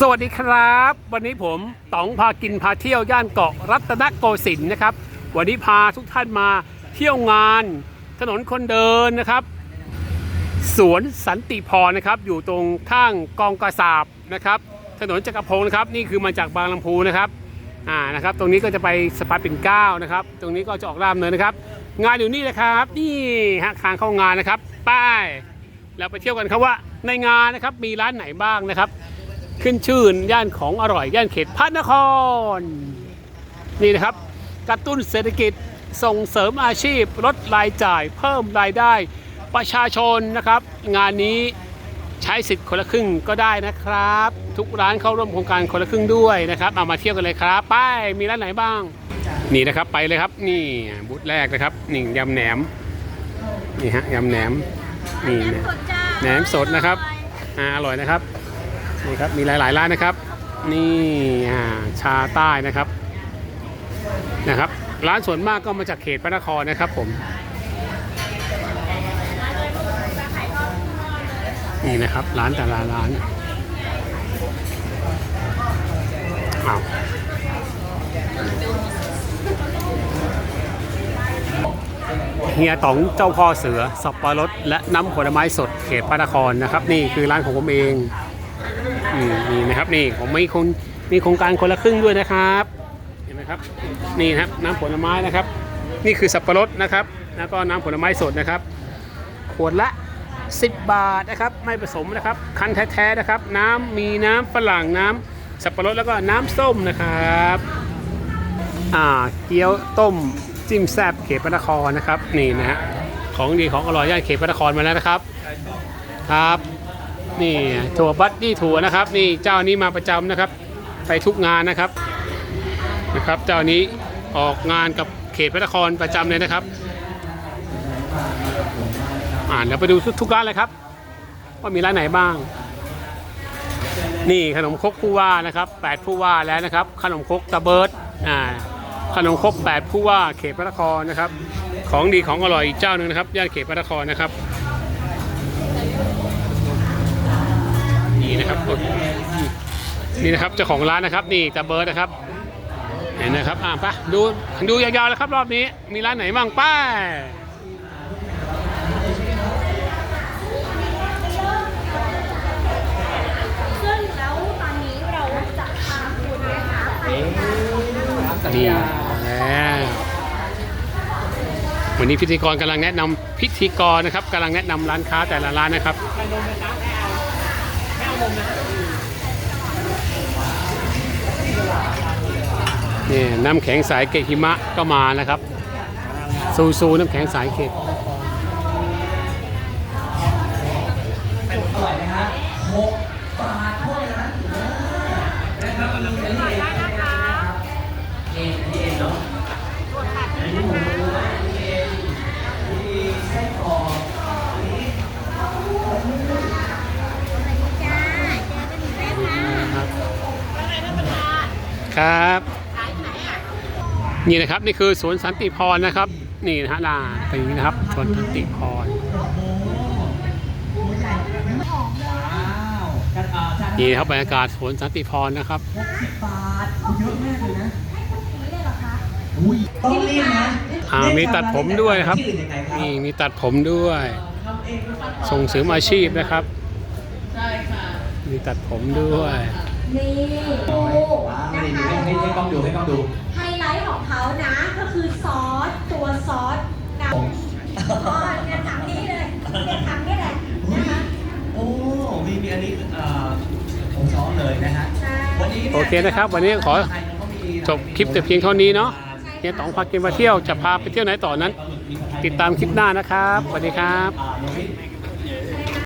สวัสดีครับ วันนี้ผมต๋องพากินพาเที่ยวย่านเกาะรัตนโกสินทร์นะครับ วันนี้พาทุกท่านมาเที่ยวงาน ถนนคนเดินนะครับ สวนสันติพรนะครับ อยู่ตรงข้างกองกระสาบนะครับ ถนนจักรพงศ์นะครับ นี่คือมาจากบางลำพูนะครับอ่านะครับ ตรงนี้ก็จะไปสะพานปิ่นเกล้านะครับ ตรงนี้ก็จะออกรามเนินนะครับ งานอยู่นี่นะครับ นี่ฮะทางเข้างานนะครับ ป้ายเราไปเที่ยวกันครับว่าในงานนะครับมีร้านไหนบ้างนะครับ ขึ้นชื่นย่านของอร่อยย่านเขตพระนคร นี่นะครับ กระตุ้นเศรษฐกิจส่งเสริมอาชีพ ลดรายจ่าย เพิ่มรายได้ ประชาชนนะครับ งานนี้ใช้สิทธิ์คนละครึ่งก็ได้นะครับ ทุกร้านเข้าร่วมโครงการคนละครึ่งด้วยนะครับเอามาเที่ยวกันเลยครับ ไปมีร้านไหนบ้าง นี่นะครับไปเลยครับนี่บูธแรกนะครับนี่ยำแหนมนี่ฮะยำแหนมนี่นะแหนมสดนะครับอ่าอร่อยนะครับ นี่ครับมีหลายๆร้านนะครับ นี่ชาใต้นะครับนะครับ ร้านส่วนมากก็มาจากเขตพระนครนะครับผมนี่นะครับ ร้านแต่ละร้านอ้าวเฮียต๋องเจ้าพ่อเสือ สับปะรดและน้ำผลไม้สดเขตพระนครนะครับ นี่คือร้านของผมเอง นี่นะครับนี่ผมมีคงมีโครงการคนละครึ่งด้วยนะครับ เห็นไหมครับนี่นะครับน้ำผลไม้นะครับ นี่คือสับปะรดนะครับ แล้วก็น้ำผลไม้สดนะครับ ขวดละ 10 บาทนะครับ ไม่ผสมนะครับ คั้นแท้ๆนะครับ น้ำมีน้ำฝรั่งน้ำสับปะรดแล้วก็น้ำส้มนะครับอ่าเกี๊ยวต้มจิ้มแซบเขตพระนครนะครับ นี่นะฮะของดีของอร่อยย่านเขตพระนครมาแล้วนะครับ ครับ นี่ถั่วบัตตี้ถั่วนะครับ นี่เจ้านี้มาประจำนะครับ ไปทุกงานนะครับนะครับ เจ้านี้ออกงานกับเขตพระนครประจำเลยนะครับอ่าเดี๋ยวไปดูทุกร้านเลยครับ ว่ามีร้านไหนบ้าง นี่ขนมครกผู้ว่านะครับ8ผู้ว่าแล้วนะครับ ขนมครกตะเบิร์ดอ่าขนมครก8ผู้ว่าเขตพระนครนะครับ ของดีของอร่อยอีกเจ้าหนึ่งนะครับย่านเขตพระนครนะครับ นี่นะครับนี่นะครับเจ้าของร้านนะครับนี่ตาเบิร์ดนะครับ เห็นนะครับอะไปดูดูยาวๆเลยครับรอบนี้มีร้านไหนบ้างป้าซึ่งแล้วตอนนี้เราจะพาคุณนะคะไปนี่แล้ววันนี้พิธีกรกำลังแนะนำพิธีกรนะครับกำลังแนะนำร้านค้าแต่ละร้านนะครับ นี่น้ำแข็งสายเกตหิมะก็มานะครับ ซูซูน้ำแข็งสายเกตจ้า ครับขายไหนอะนี่นะครับนี่คือสวนสันติพรนะครับ นี่นะฮะลาเป็นอย่างนี้นะครับสวนสันติพรนี่นะครับบรรยากาศสวนสันติพรนะครับต้องรีบนะอ่ามีตัดผมด้วยนะครับที่อื่นยังไงครับ นี่มีตัดผมด้วย ส่งเสริมอาชีพนะครับ มีตัดผมด้วย นี่ ล้องดูให้กล้องดู ไฮไลท์ของเขานะก็คือซอสตัวซอสกับผมอ๋อเนี่ยถังนี้เลยเนี่ยถังนี้แหละนะคะโอ้มีมีอันนี้เอ่อผมซ้อนเลยนะฮะใช่วันนี้นี่ยโอเคนะครับวันนี้ขอจบคลิปแต่เพียงเท่านี้เนาะ เฮียต๋องพากินมาเที่ยวจะพาไปเที่ยวไหนต่อนั้น ติดตามคลิปหน้านะครับสวัสดีครับ อ่าโนมิ